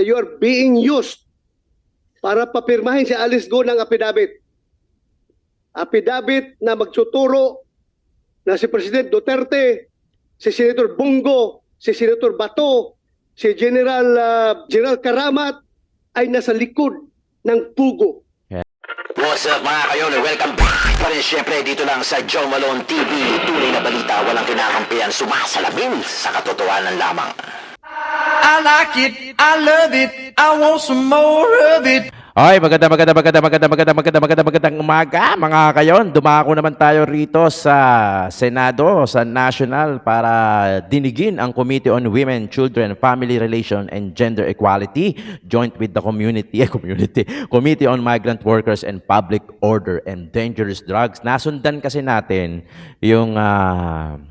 na you are being used para papirmahin si Alice Go ng affidavit. Affidavit na magtuturo na si President Duterte, si Senator Bungo, si Senator Bato, si General ah, General Karamat ay nasa likod ng pugo. What's up mga kayon? Welcome back pa rin syempre dito lang sa Joe Malone TV. Tunay na balita, walang kinakampihan, sumasalamin sa katotohanan lamang. I like it, I love it, I want some more of it. Ay, maganda, maganda, maganda, maganda, maganda, maganda, maganda, magandang umaga, mga kayon. Dumako naman tayo rito sa Senado, sa National, para dinigin ang Committee on Women, Children, Family Relation, and Gender Equality, joint with the community, eh, community, Committee on Migrant Workers and Public Order and Dangerous Drugs. Nasundan kasi natin yung ah,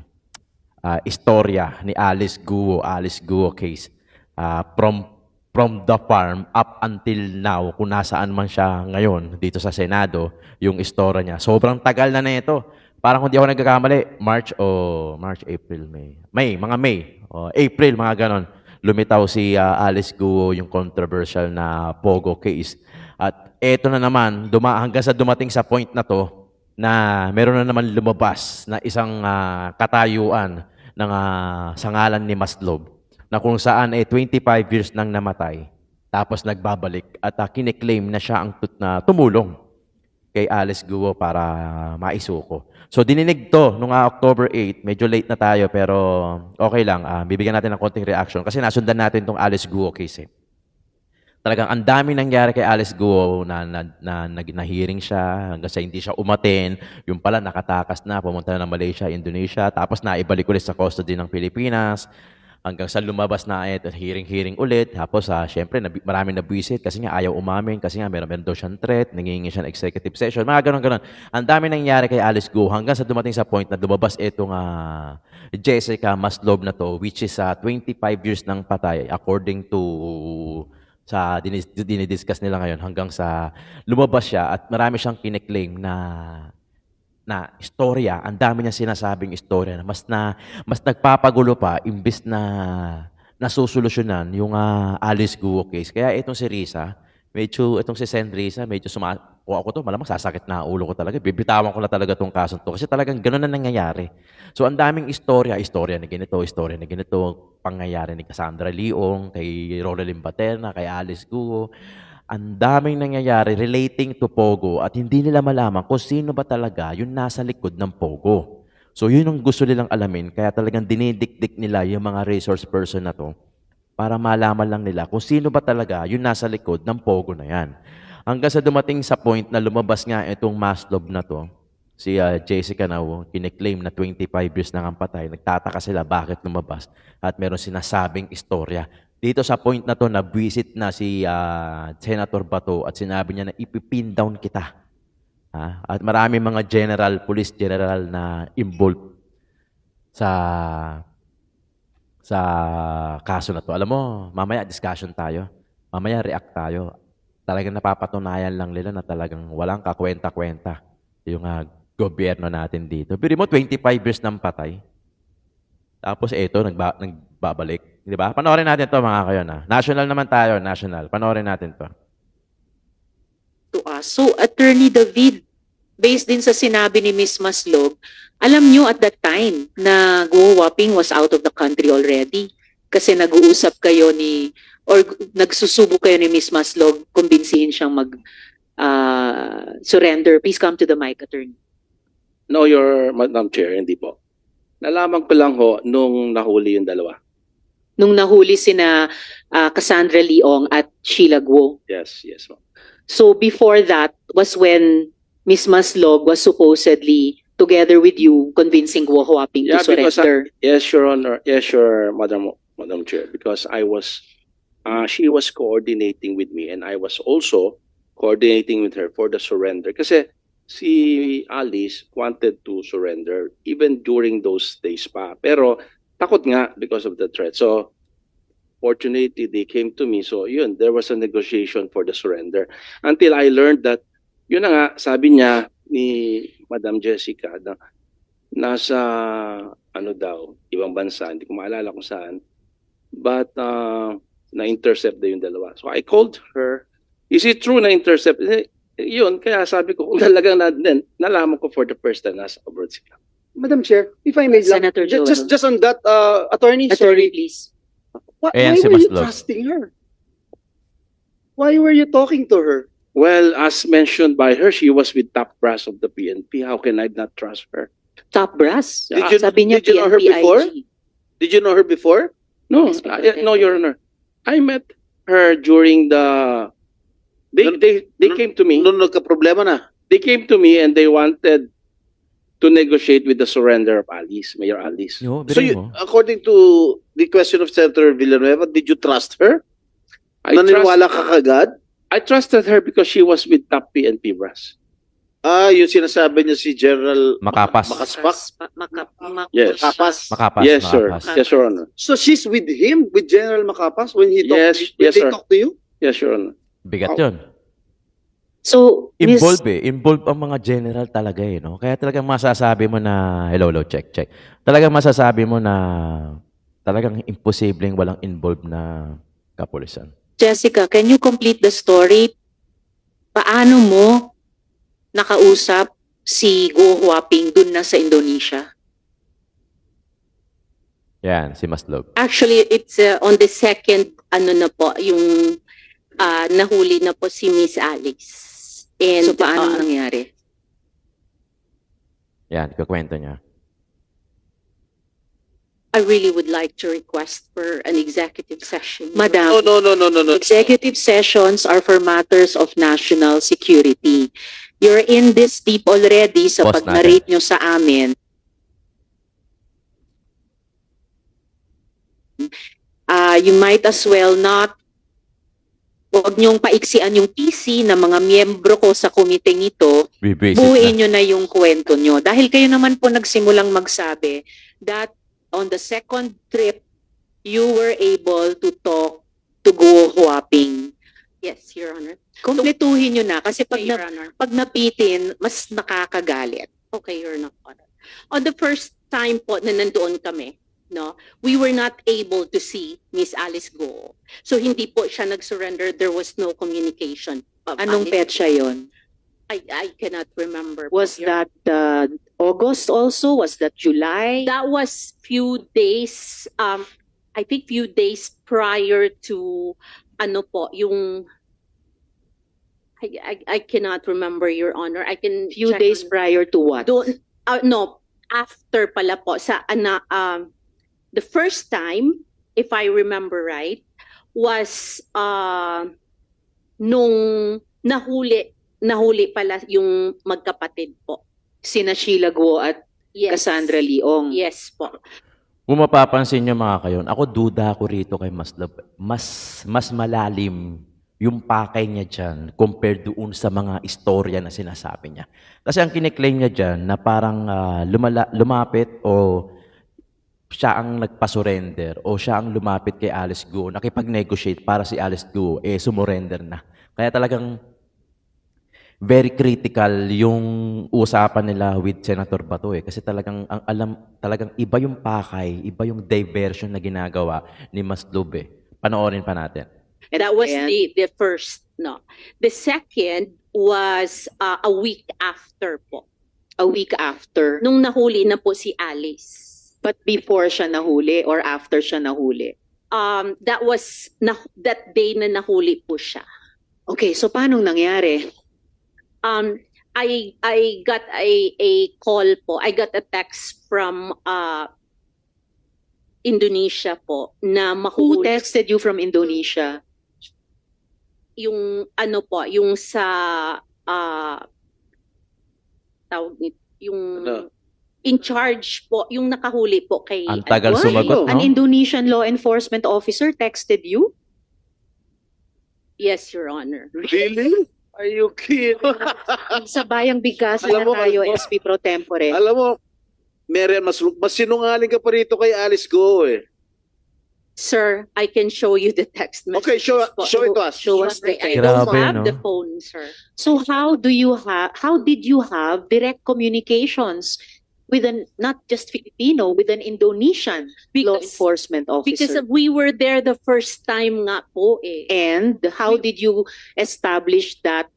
ah, istorya ni Alice Guo, Alice Guo case ah, from from the farm up until now kung nasaan man siya ngayon dito sa Senado yung istorya niya. Sobrang tagal na na ito. Parang kung di ako nagkakamali, March o March, April, May. May, mga May. O, April, mga ganon. Lumitaw si ah, Alice Guo yung controversial na Pogo case. At eto na naman, duma, hanggang sa dumating sa point na to, na meron na naman lumabas na isang ah, katayuan ng ah, sa ngalan ni Maslow na kung saan eh 25 years nang namatay. Tapos nagbabalik at uh, kiniklaim na siya ang tut- na tumulong kay Alice Guo para maisuko. So dininig to nung ah, October 8, medyo late na tayo pero okay lang, ah, bibigyan natin ng konting reaction kasi nasundan natin tong Alice Guo case eh. Talagang ang dami nangyari kay Alice Guo na, na, na, na, na hearing siya hanggang sa hindi siya umaten. Yung pala nakatakas na, pumunta na ng Malaysia, Indonesia, tapos naibalik ulit sa custody ng Pilipinas hanggang sa lumabas na at hearing-hearing ulit. Tapos, ah, syempre, nabi, maraming nabwisit kasi nga ayaw umamin, kasi nga meron, meron daw siyang threat, nangingi siya executive session, mga ganon-ganon. Ang dami nangyari kay Alice Go hanggang sa dumating sa point na lumabas itong ah, Jessica Maslow na to, which is ah, 25 years ng patay according to sa dinis, dinidiscuss nila ngayon hanggang sa lumabas siya at marami siyang kiniklaim na na istorya, ang dami niya sinasabing istorya na mas na mas nagpapagulo pa imbis na nasusolusyonan yung ah, Alice Guo case. Kaya itong si Risa, medyo itong si Sen Risa, medyo suma o ako to, malamang sasakit na ulo ko talaga. Bibitawan ko na talaga tong kaso to kasi talagang gano'n na nangyayari. So ang daming istorya, istorya na ganito, istorya na ganito, pangyayari ni Cassandra Leong, kay Roland Baterna, kay Alice Guo. Ang daming nangyayari relating to Pogo at hindi nila malaman kung sino ba talaga yung nasa likod ng Pogo. So yun ang gusto nilang alamin, kaya talagang dinidikdik nila yung mga resource person na to para malaman lang nila kung sino ba talaga yung nasa likod ng Pogo na yan. Hanggang sa dumating sa point na lumabas nga itong Maslow na to, si ah, Jessica na kiniklaim na 25 years na ang patay. Nagtataka sila bakit lumabas at meron sinasabing istorya. Dito sa point na to, na-visit na si ah, Senator Bato at sinabi niya na ipipin down kita. Ha? At marami mga general, police general na involved sa sa kaso na to. Alam mo, mamaya discussion tayo. Mamaya react tayo. Talagang napapatunayan lang nila na talagang walang kakwenta-kwenta yung ah, gobyerno natin dito. Pero mo, 25 years ng patay. Tapos eto, nagba, nagbabalik. Di ba? Panoorin natin to mga kayo na. National naman tayo, national. Panoorin natin to. to us. So, Attorney David, based din sa sinabi ni Miss Maslog, alam nyo at that time na Go Wapping was out of the country already kasi nag-uusap kayo ni or nagsusubo kayo ni Miss Maslog kumbinsihin siyang mag ah, surrender. Please come to the mic, Attorney. No, your Madam Chair, hindi po. Nalaman ko lang ho nung nahuli yung dalawa. Nung nahuli sina ah, Cassandra Leong at Sheila Guo. Yes, yes. ma'am. So before that was when Miss Maslog was supposedly together with you convincing Guo Huaping Yeah, to because I- surrender. Yes, Your Honor. Yes, Your Madam Madam Chair, because I was, uh, she was coordinating with me and I was also coordinating with her for the surrender. Kasi si Alice wanted to surrender even during those days pa. Pero takot nga because of the threat. So fortunately, they came to me. So yun, there was a negotiation for the surrender. Until I learned that, yun na nga, sabi niya ni Madam Jessica na nasa ano daw, ibang bansa, hindi ko maalala kung saan. But uh, na-intercept na yung dalawa. So I called her. Is it true na-intercept? Eh, yun, kaya sabi ko, kung talagang na, nalaman ko for the first time nasa abroad sila. Madam Chair, if I may lang, Senator Joel. just, just on that, uh, attorney, Attorney, sorry, please. Why, Ayan why si were you Maslog. trusting her? Why were you talking to her? Well, as mentioned by her, she was with top brass of the PNP. How can I not trust her? Top brass. Did you- Sabi niya did you know her PNP before? Did you know her before? No, Yes, I- because- no, Your Honor. I met her during the. They Nung- they they nung- came to me. Nung nagka-problema na. They came to me and they wanted to negotiate with the surrender of Alice, Mayor Alice. Yo, So you, mo. according to the question of Senator Villanueva, did you trust her? I trust, Naniniwala ka kagad? I trusted her because she was with top PNP brass. Ah, yung sinasabi niya si General Makapas. Makaspak? Ma- maka- ma- Yes. Makapas. Makapas, yes, sir. makapas. Yes, Your Honor. So she's with him, with General Macapas, when he Yes, talked, when yes, they sir. talked to you? Yes, Your Honor. Bigat yun. So, Miss, Involve eh. Involve ang mga general talaga eh, no? Kaya talagang masasabi mo na, hello, hello, check, check. Talagang masasabi mo na talagang imposibleng walang involved na kapulisan. Jessica, can you complete the story? Paano mo nakausap si Go Huaping dun na sa Indonesia? Yan, si Maslog. Actually, it's uh, on the second, ano na po, yung ah, nahuli na po si Miss Alice. And, so, paano ah, nangyari? Yan, kakwento niya. I really would like to request for an executive session. Madam, No, no, no, no, no, no. Executive sessions are for matters of national security. You're in this deep already sa Pause pag-narrate nyo sa amin. Ah, you might as well not Huwag niyong paiksian yung PC ng mga miyembro ko sa komiteng ito Bibisit buuin na. nyo na yung kwento nyo. Dahil kayo naman po nagsimulang magsabi that on the second trip, you were able to talk to Go Huaping. Yes, Your Honor. Kompletuhin nyo na kasi pag, Okay, Your na, Honor. pag napitin, mas nakakagalit. Okay, Your Honor. On the first time po na nandoon kami, no, we were not able to see Miss Alice go. So hindi po siya nag-surrender. There was no communication. of Anong Alice. petsa yon? I, I cannot remember. Was Your that uh, August also? Was that July? That was few days, um, I think few days prior to, ano po, yung, I, I, I cannot remember, Your Honor. I can. Few check days on- prior to what? Doon, uh, no, after pala po, sa, ana, um, the first time, if I remember right, was, uh, nung nahuli, nahuli pala yung magkapatid po. Sina Sheila Guo at Yes. Cassandra Leong. Yes po. Kung mapapansin nyo mga kayon, ako duda ako rito kay Maslog. Mas, mas malalim yung pakay niya dyan compared doon sa mga istorya na sinasabi niya. Kasi ang kiniklaim niya dyan na parang ah, lumala, lumapit o siya ang nagpa-surrender o siya ang lumapit kay Alice Go, nakipag-negotiate para si Alice Go, eh sumurrender na. Kaya talagang very critical yung usapan nila with Senator Bato eh. Kasi talagang ang alam talagang iba yung pakay, iba yung diversion na ginagawa ni Maslub eh. Panoorin pa natin. And that was Ayan. the, the first, no. The second was uh, a week after po. A week after. Nung nahuli na po si Alice. But before siya nahuli or after siya nahuli? Um, that was, na, that day na nahuli po siya. Okay, so paano nangyari? Um, I, I got a, a call po. I got a text from uh, Indonesia po na Who mahuli texted you from Indonesia? yung ano po, yung sa ah tawag nito, yung Ano? In charge po, yung nakahuli po kay Ang tagal Why? sumagot, An no? Indonesian law enforcement officer texted you? Yes, Your Honor. Really? Are you kidding? Sa bayang bigkasan Alam na mo, tayo, alam mo- SP Pro Tempore. Alam mo, Marian, mas, mas sinungaling ka pa rito kay Alice Go eh. Sir, I can show you the text message. Okay, show, show it to us. Show us the I text. don't Grabe, have no? the phone, sir. So how do you have, how did you have direct communications with an not just Filipino, with an Indonesian law Because- enforcement Because officer. we were there the first time nga po eh. And how did you establish that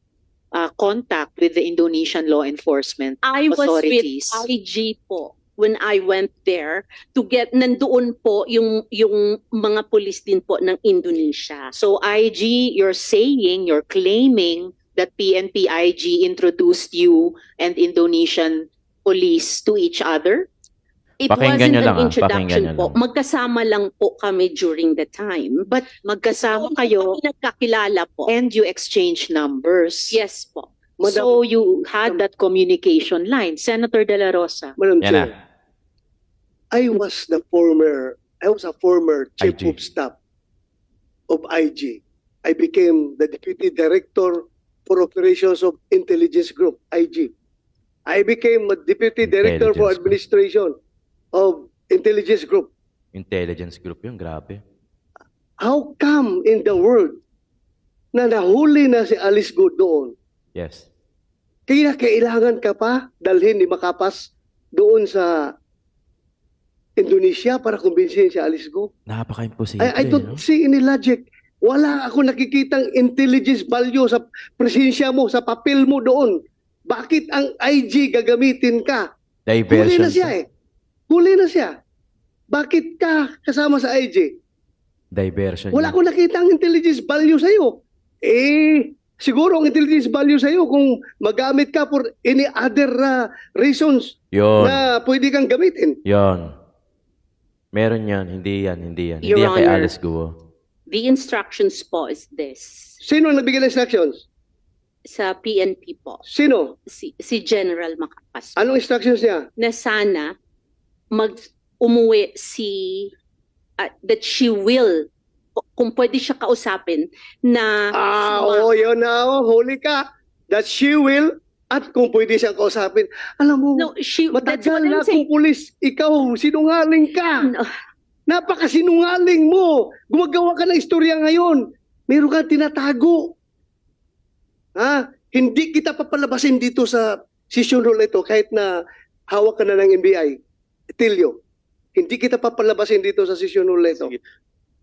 uh, contact with the Indonesian law enforcement I was with authorities? IG po when I went there to get nandoon po yung yung mga pulis din po ng Indonesia. So IG, you're saying, you're claiming that PNP IG introduced you and Indonesian police to each other? It Pakinggan wasn't nyo an lang, ah. introduction Pakinggan nyo po. lang. Magkasama lang po kami during the time. But magkasama kayo Kami nagkakilala po. and you exchange numbers. yes po. Madam, So you had that communication line. Senator De La Rosa. Madam Yan Chair, na. I was the former, I was a former chief IG. of staff of IG. I became the deputy director for operations of intelligence group, IG. I became a deputy director for Intelligence group. administration of intelligence group. Intelligence group yun, grabe. How come in the world na nahuli na si Alice Good doon? Yes. Kaya kailangan ka pa dalhin ni Makapas doon sa Indonesia para kumbinsihin si Alice Go? Napaka-imposible, I, I no? don't see any logic. Wala ako nakikitang intelligence value sa presensya mo, sa papel mo doon. Bakit ang IG gagamitin ka? Huli Diversion. na siya eh. Huli na siya. Bakit ka kasama sa IG? Diversion. Wala akong nakitang intelligence value sa'yo. Eh, siguro ang intelligence value sa'yo kung magamit ka for any other uh, reasons Yun. na pwede kang gamitin. Yun. Meron yan. Hindi yan. Hindi yan. Your hindi yan kay Honor. Alice Guo. The instructions po is this. Sino ang nagbigay ng instructions? Sa PNP po. Sino? Si, si General Macapas. Anong instructions niya? na sana mag umuwi si ah, that she will kung pwede siya kausapin na Ah, oo, yun na. Oh, huli ka. That she will at kung pwede siyang kausapin. Alam mo, no she that's what matagal na I'm saying kung pulis, ikaw, sinungaling ka. No, Napakasinungaling mo. Gumagawa ka ng istorya ngayon. Meron kang tinatago. Ha? Hindi kita papalabasin dito sa session roll ito kahit na hawak ka na ng NBI. Tilio. Hindi kita papalabasin dito sa session roll ito. Sige.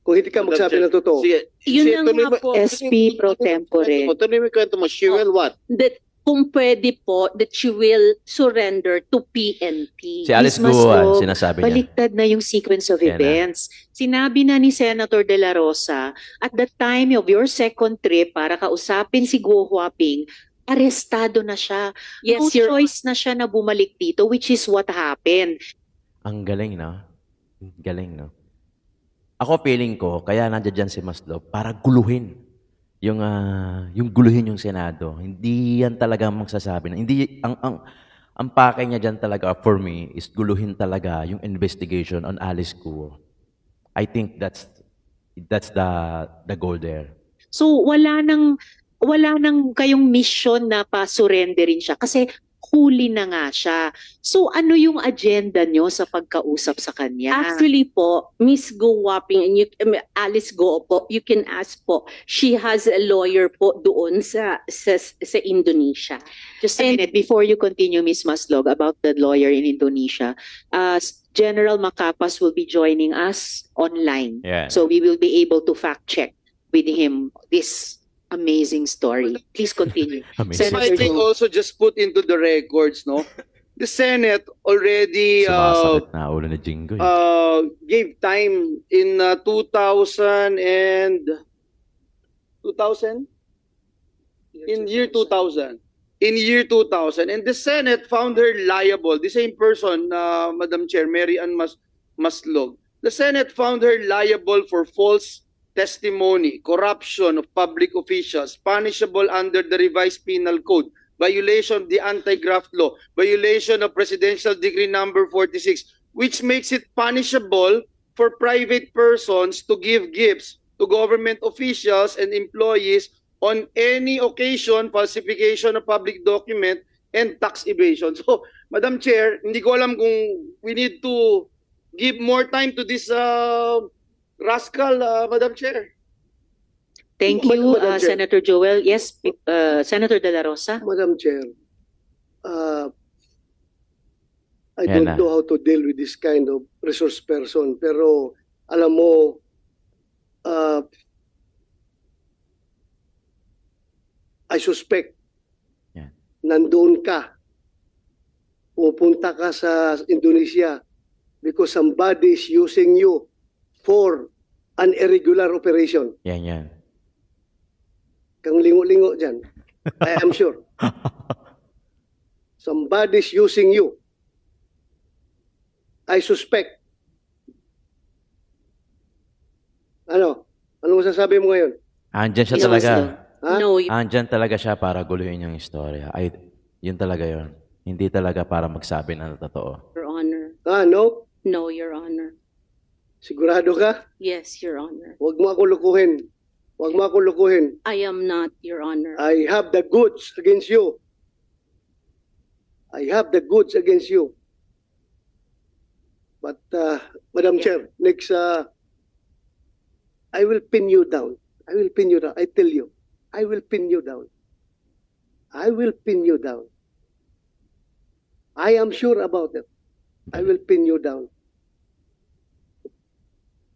Kung hindi ka magsabi ng totoo. Sige, Yun tuloy nga po. SP pro tempore. Tuloy mo yung kwento mo. She will what? that kung pwede po that she will surrender to PNP Si Alice Maslog, sinasabi niya. Baliktad na yung sequence of Yan na. events. Sinabi na ni Senator De La Rosa, at the time of your second trip para kausapin si Guo Huaping, arestado na siya. yes no your choice na siya na bumalik dito, which is what happened. Ang galing, no? Galing, no? Ako feeling ko, kaya nandiyan dyan si Maslog, para guluhin yung ah, yung guluhin yung Senado. Hindi yan talaga magsasabi. na- Hindi ang ang ang pake niya diyan talaga for me is guluhin talaga yung investigation on Alice Guo. I think that's that's the the goal there. So wala nang wala nang kayong mission na pa-surrenderin siya kasi huli na nga siya. So ano yung agenda nyo sa pagkausap sa kanya? Actually po, Miss Go Wapping and you, um, Alice Go po, you can ask po. She has a lawyer po doon sa sa, sa Indonesia. Just a And- minute before you continue, Ms. Maslog, about the lawyer in Indonesia. Uh, General Macapas will be joining us online. Yeah. So we will be able to fact check with him this amazing story. Please continue. Amazing. Senator I think also just put into the records, no? The Senate already uh, Sumasakit na ulo ni Jingo. eh. uh, gave time in uh, 2000 and 2000 in year 2000 in year 2000 and the senate found her liable the same person uh, madam chair mary ann Mas maslog the senate found her liable for false testimony corruption of public officials punishable under the revised penal code violation of the anti-graft law violation of presidential decree number 46 which makes it punishable for private persons to give gifts to government officials and employees on any occasion, falsification of public document, and tax evasion. So, Madam Chair, hindi ko alam kung we need to give more time to this uh, rascal, uh, Madam Chair. Thank Madam- you, Madam uh, Chair. Senator Joel. Yes, uh, Senator De La Rosa. Madam Chair, uh, I Yan don't na. know how to deal with this kind of resource person. Pero alam mo, uh, I suspect Yan. nandoon ka. Pupunta ka sa Indonesia because somebody is using you for an irregular operation. Yan, yan. Kang lingo-lingo dyan. I am sure. Somebody's using you. I suspect. Ano? Ano masasabi mo ngayon? Andyan siya talaga. Ha? No, y- Andyan talaga siya para guluhin yung istorya. Ay, yun talaga yun. Hindi talaga para magsabi ng totoo. Your Honor. Ah, no? No, Your Honor. Sigurado ka? Yes, Your Honor. Huwag mo ako lukuhin. Huwag mo ako lukuhin. I am not, Your Honor. I have the goods against you. I have the goods against you. But, uh, Madam Chair, next, uh, I will pin you down. I will pin you down. I tell you. I will pin you down. I will pin you down. I am sure about it. I will pin you down.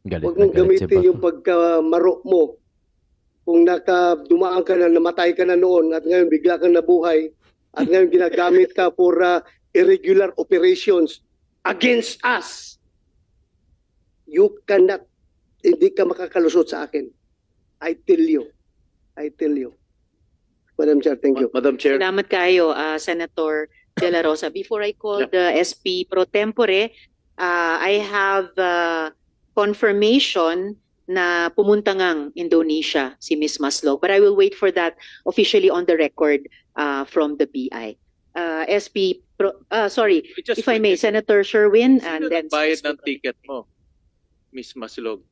Galit Huwag na mong galit si gamitin yung pagkamaro mo. Kung naka, dumaan ka na, namatay ka na noon at ngayon bigla kang nabuhay at ngayon ginagamit ka for uh, irregular operations against us. You cannot, hindi ka makakalusot sa akin. I tell you. I tell you. Madam Chair, thank you. Madam Chair. Salamat kayo, ah, Senator De La Rosa. Before I call the SP pro tempore, ah, I have ah, confirmation na pumunta ngang Indonesia si Ms. Maslog. But I will wait for that officially on the record ah, from the BI. Ah, SP, pro, ah, sorry, Just if I may, Senator Sherwin and then... nagbayad ng ticket mo, Miss Maslog?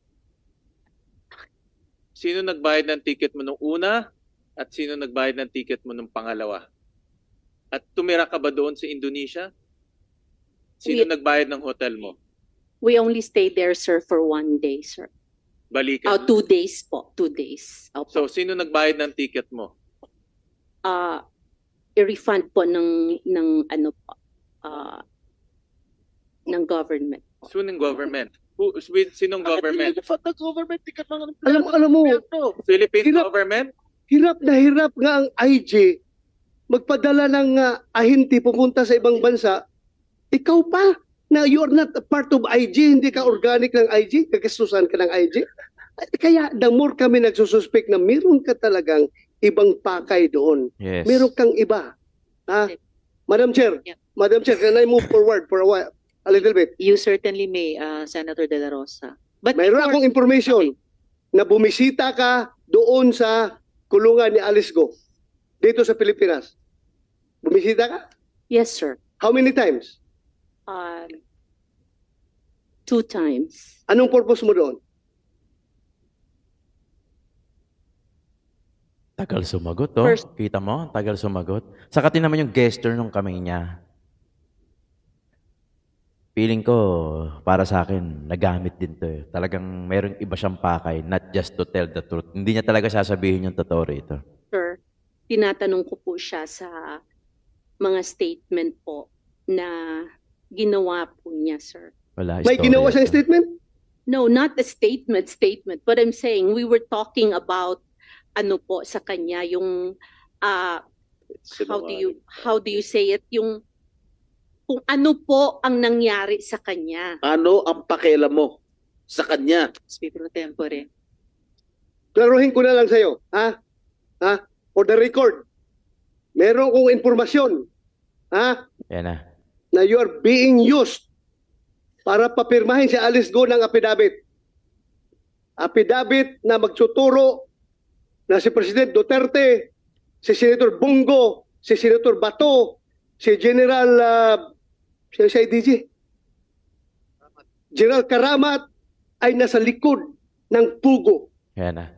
Sino nagbayad ng ticket mo nung una at sino nagbayad ng ticket mo nung pangalawa? At tumira ka ba doon sa Indonesia? Sino nagbayad ng hotel mo? We only stayed there, sir, for one day, sir. Balikan. Oh, two days po. Two days. Opo. So, sino nagbayad ng ticket mo? uh, i-refund po ng ng ano po uh, ng government. Sinong government? Who, with, sinong government? government ticket ng Alam, alam mo, Philippine Hirap. government? hirap na hirap nga ang IG magpadala ng uh, ahinti pupunta sa ibang bansa. Ikaw pa na you are not a part of IG, hindi ka organic ng IG, kagastusan ka ng IG. Kaya the more kami nagsususpect na meron ka talagang ibang pakay doon. Yes. Meron kang iba. Ha? Madam Chair, Yeah. Madam Chair, can I move forward for a while? A little bit. You certainly may, ah, Senator De La Rosa. But Mayroon before- akong information na bumisita ka doon sa kulungan ni Alice Go dito sa Pilipinas. Bumisita ka? Yes, sir. How many times? Uh, two times. Anong purpose mo doon? Tagal sumagot, oh. First- Kita mo? Tagal sumagot. Saka naman yung gesture nung kamay niya. Feeling ko, para sa akin, nagamit din to eh. Talagang meron iba siyang pakay, not just to tell the truth. Hindi niya talaga sasabihin yung totoo rito. Sir, tinatanong ko po siya sa mga statement po na ginawa po niya, sir. Wala May istorya ginawa siyang statement? No, not the statement, statement. But I'm saying we were talking about ano po sa kanya yung ah how do you how do you say it yung kung ano po ang nangyari sa kanya. Ano ang pakialam mo sa kanya? SP pro tempore. Klaruhin ko na lang sa'yo. Ha? Ha? For the record, meron kong informasyon. Ha? Yan na. Na you are being used para papirmahin si Alice Go ng affidavit. Affidavit na magtuturo na si President Duterte, si Senator Bongo, si Senator Bato, si General uh, si si IDG, General Karamat ay nasa likod ng pugo. Yan na.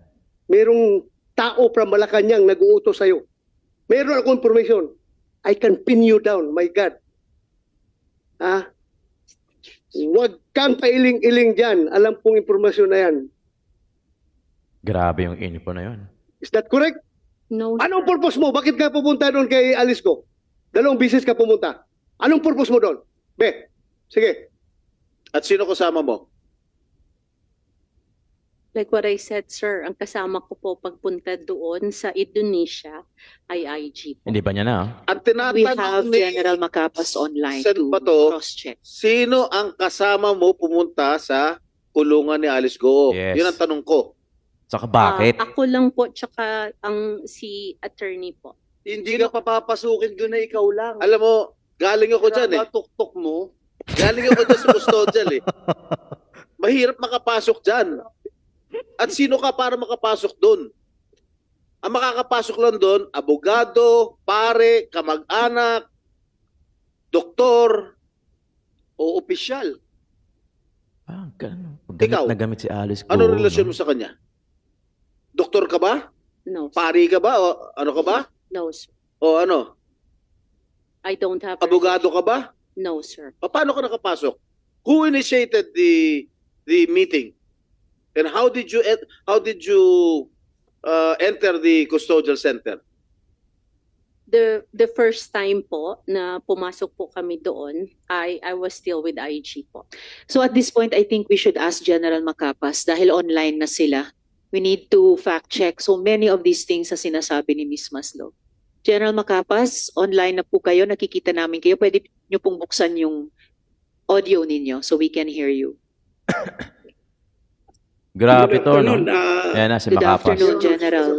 Merong tao from Malacanang nag-uutos sa'yo. Meron akong information. I can pin you down, my God. Ha? Huwag kang pailing-iling dyan. Alam kong informasyon na yan. Grabe yung info na yun. Is that correct? No. Anong purpose mo? Bakit ka pupunta doon kay Alice ko? Dalawang bisis ka pumunta. Anong purpose mo doon? Be, sige. At sino kasama mo? Like what I said, sir, ang kasama ko po pagpunta doon sa Indonesia ay IG po. Hindi ba niya na? oh? Ang We have tinatanong ni General Macapas online to Bato, cross-check. sino ang kasama mo pumunta sa kulungan ni Alice Go? Yes. Yun ang tanong ko. Saka bakit? Ah, ako lang po, tsaka ang si attorney po. Hindi ka papapasukin doon na ikaw lang. Alam mo, galing ako dyan eh. Tuktok mo. Galing ako dyan sa custodial eh. Mahirap makapasok dyan. At sino ka para makapasok doon? Ang makakapasok lang doon, abogado, pare, kamag-anak, doktor, O opisyal. Ah, ganun. Gamit Ikaw, na gamit si Alice Go. ano relasyon no? mo sa kanya? Doktor ka ba? No, sir. Pari ka ba? O ano ka ba? no, sir. O ano? I don't have. Abogado ka ba? No, sir. Pa- Paano ka nakapasok? Who initiated the the meeting? And how did you how did you uh, enter the custodial center? The the first time po na pumasok po kami doon, I I was still with IG po. So at this point, I think we should ask General Macapas dahil online na sila. We need to fact check so many of these things sa sinasabi ni Ms. Maslog. General Macapas, online na po kayo, nakikita namin kayo. Pwede niyo pong buksan yung audio ninyo so we can hear you. Grabe to, no? ah, Yan na, si Good Makapas. afternoon, General.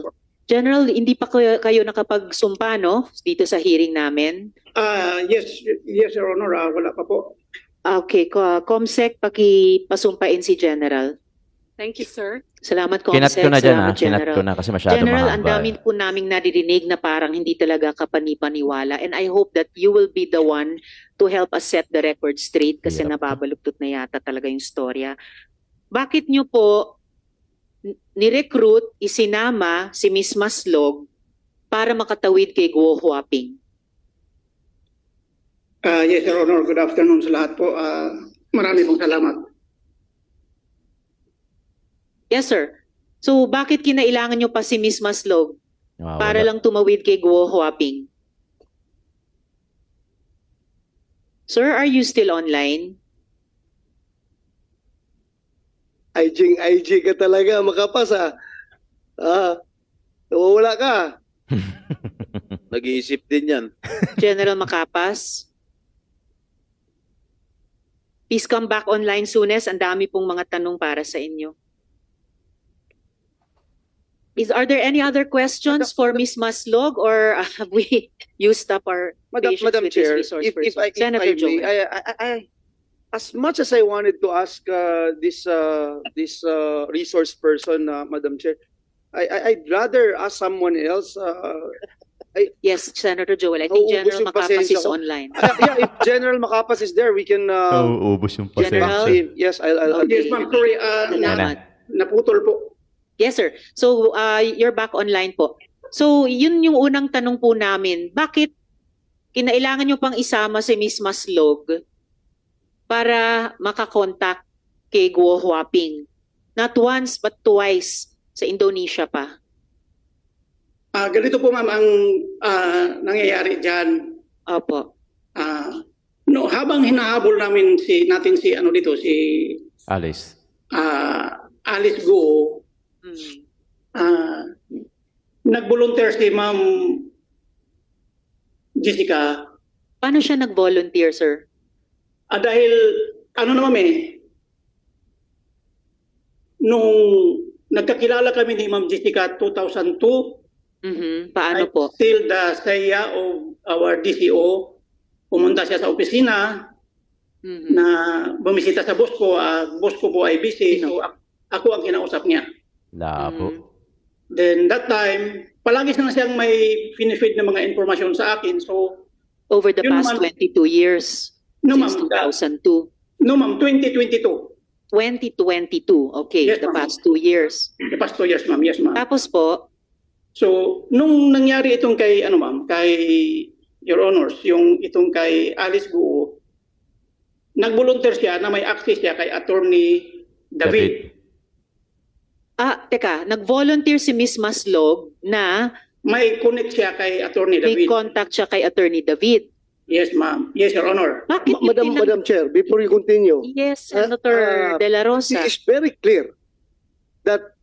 General, hindi pa kayo, kayo nakapagsumpa, no? Dito sa hearing namin. Ah, yes, yes, Your Honor, ah, wala pa po. Ah, Okay, ko- Comsec, pakipasumpain si General. Thank you, sir. Salamat, Comsec. Kinat ko na dyan, ha? Salamat, Kinat General. ko na kasi masyado General, mahaba. ang dami eh. po naming naririnig na parang hindi talaga kapanipaniwala. And I hope that you will be the one to help us set the record straight kasi Hirap. nababaluktot na yata talaga yung storya. Bakit nyo po ni-recruit, isinama si Miss Maslog para makatawid kay Guo Huaping? Ah, yes, Your Honor, good afternoon sa lahat po. Ah, marami pong salamat. Yes, sir. So bakit kinailangan nyo pa si Miss Maslog Ah, para wala. lang tumawid kay Guo Huaping? Sir, are you still online? IG, IG ka talaga, makapas ah. Ah, nawawala ka. Nag-iisip din yan. General Macapas. Please come back online soonest. Ang dami pong mga tanong para sa inyo. Is are there any other questions for Ms. Maslog or uh, have we used up our Madam, patience Madam with this Chair, resource if, if person? I, if Senator I may, I, I, I- as much as I wanted to ask uh, this uh, this uh, resource person, uh, Madam Chair, I, I, I'd rather ask someone else. Uh, Yes, Senator Joel. I think General Macapas is ko. online. uh, yeah, if General Macapas is there, we can. Uh, Nauubos yung General? pasensya. Yes, I'll. I'll, I'll Yes, ma'am, sorry, na. Salamat. naputol po. Yes, sir. So, uh, you're back online po. So, yun yung unang tanong po namin. Bakit kinailangan nyo pang isama si Miss Maslog para makakontakt kay Guo Huaping? Not once, but twice sa Indonesia pa. Ah, ganito po ma'am ang ah, nangyayari diyan. Opo. Ah, no, habang hinahabol namin si natin si ano dito si Alice. ah, Alice Go, Mm. ah, nag-volunteer si Ma'am Jessica Paano siya nag-volunteer, sir? Ah, dahil ano naman eh nung nagkakilala kami ni Ma'am Jessica 2002 Mhm. Paano I po? still the saya of our DCO pumunta siya sa opisina Mhm. na bumisita sa boss ko. Ah, boss ko po ay busy, so ak- ako ang kinausap niya. Labo. Mhm. Then that time, palagi na siyang may finifeed na mga informasyon sa akin. So, Over the past naman. 22 years, no since ma'am, 2002. no ma'am, 2022. 2022, okay, Yes, the past two years. The past two years ma'am, yes ma'am. Tapos po, So, nung nangyari itong kay, ano ma'am, kay Your Honors, yung itong kay Alice Guo, nag-volunteer siya na may access siya kay Attorney David. Ah, teka, nag-volunteer si Miss Maslog na May connect siya kay Attorney may David. contact siya kay Attorney David. Yes, ma'am. Yes, Your Honor. Bakit Ma- Madam, pinag- Madam Chair, before you continue, Yes, Senator ah, De La Rosa. it is very clear that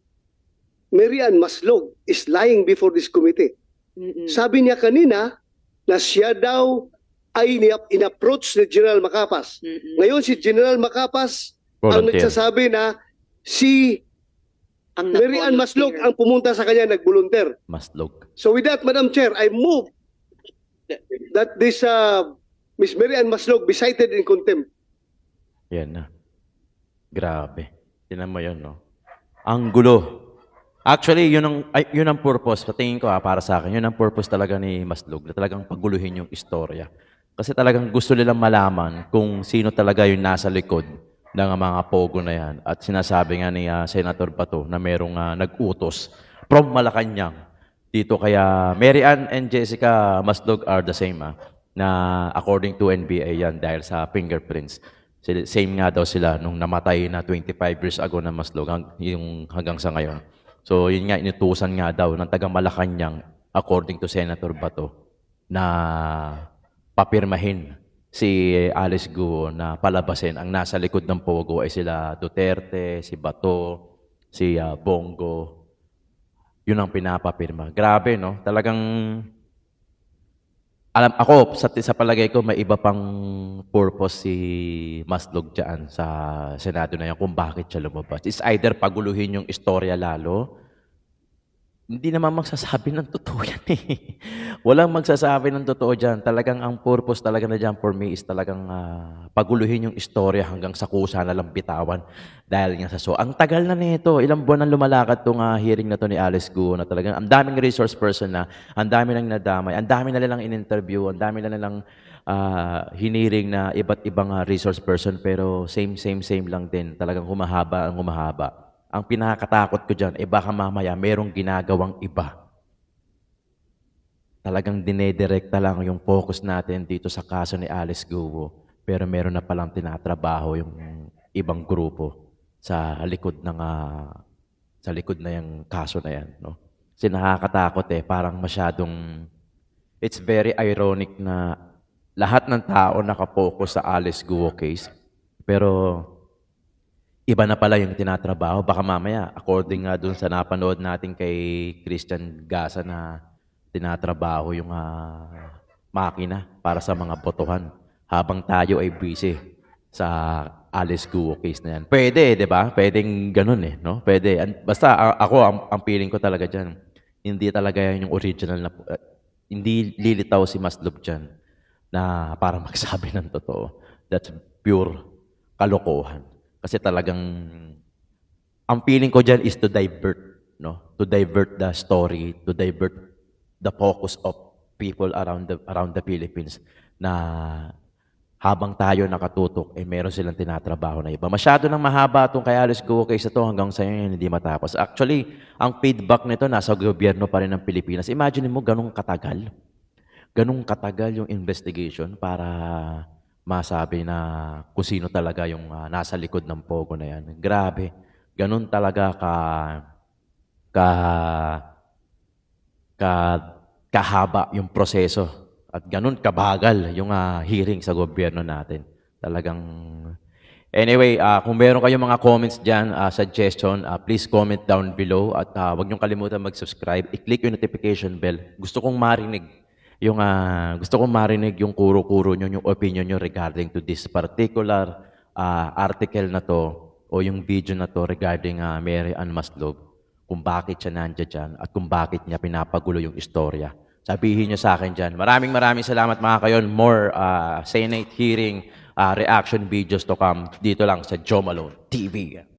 Mary Ann Maslog is lying before this committee. Mm-mm. Sabi niya kanina na siya daw ay in-approach ni General Macapas. Mm-mm. Ngayon si General Macapas ang Volunteer. nagsasabi na si Ang Mary Ann Maslog ang pumunta sa kanya nagbolunteer. Maslog. So with that, Madam Chair, I move that this uh, Miss Mary Ann Maslog be cited in contempt. Yan na. Grabe. Tinan mo yun, no? Ang gulo. Actually, yun ang, ay, yun ang purpose, sa tingin ko ha, para sa akin, yun ang purpose talaga ni Maslog, na talagang paguluhin yung istorya. Kasi talagang gusto nilang malaman kung sino talaga yung nasa likod ng mga pogo na yan. At sinasabi nga ni ah, Senator Bato na merong ah, nag-utos from Malacanang dito kaya Mary Ann and Jessica Maslog are the same ah, na according to NBA yan dahil sa fingerprints. Same nga daw sila nung namatay na 25 years ago na Maslog hang, yung hanggang sa ngayon. So yun nga inutusan nga daw ng taga Malacanang according to Senator Bato na papirmahin si Alice Guo na palabasin ang nasa likod ng Pogo ay sila Duterte, si Bato, si ah, Bongo, yun ang pinapapirma. Grabe, no? Talagang, alam, ako, sa, sa palagay ko, may iba pang purpose si Maslog dyan sa Senado na yan kung bakit siya lumabas. It's either paguluhin yung istorya lalo, hindi naman magsasabi ng totoo yan eh. Walang magsasabi ng totoo dyan. Talagang ang purpose talaga na dyan for me is talagang ah, paguluhin yung istorya hanggang sa kusa na lang bitawan dahil nga sa so. Ang tagal na nito. Ilang buwan nang lumalakad tong ah, hearing na to ni Alice Guo na talagang ang daming resource person na, ang dami nang nadamay, ang dami na nilang in-interview, ang dami na nilang ah, hiniring na iba't ibang ah, resource person pero same, same, same lang din. Talagang humahaba ang humahaba. Ang pinakatakot ko dyan, eh baka mamaya merong ginagawang iba. Talagang dinedirekta lang yung focus natin dito sa kaso ni Alice Guo. Pero meron na palang tinatrabaho yung ibang grupo sa likod ng ah, sa likod na yung kaso na yan, no? Kasi nakakatakot eh, parang masyadong it's very ironic na lahat ng tao nakapokus sa Alice Guo case. Pero iba na pala yung tinatrabaho. Baka mamaya, according nga dun sa napanood natin kay Christian Gasa na tinatrabaho yung ah, makina para sa mga botohan habang tayo ay busy sa Alice Guo case na yan. Pwede, di ba? Pwedeng ganun eh, no? Pwede. Basta a- ako, ang, ang feeling ko talaga dyan, hindi talaga yan yung original na, uh, hindi lilitaw si Maslub dyan na para magsabi ng totoo. That's pure kalokohan. Kasi talagang, ang feeling ko dyan is to divert, no? To divert the story, to divert the focus of people around the around the Philippines na habang tayo nakatutok, eh meron silang tinatrabaho na iba. Masyado nang mahaba itong kay Alice Go na to hanggang sa ngayon hindi matapos. Actually, ang feedback nito nasa gobyerno pa rin ng Pilipinas. Imagine mo ganong katagal. Ganong katagal yung investigation para masabi na kung sino talaga yung ah, nasa likod ng pogo na yan. Grabe. Ganon talaga ka ka ka kahaba yung proseso at ganun kabagal yung ah, hearing sa gobyerno natin. Talagang Anyway, ah, kung meron kayong mga comments dyan, ah, suggestion, ah, please comment down below at ah, huwag niyong kalimutan mag-subscribe. I-click yung notification bell. Gusto kong marinig yung ah, gusto kong marinig yung kuro-kuro niyo, yung opinion niyo regarding to this particular ah, article na to o yung video na to regarding ah, Mary Ann Maslog kung bakit siya nandiyan dyan at kung bakit niya pinapagulo yung istorya. Sabihin niyo sa akin dyan. Maraming maraming salamat mga kayon. More ah, Senate hearing ah, reaction videos to come dito lang sa Joe Malone TV.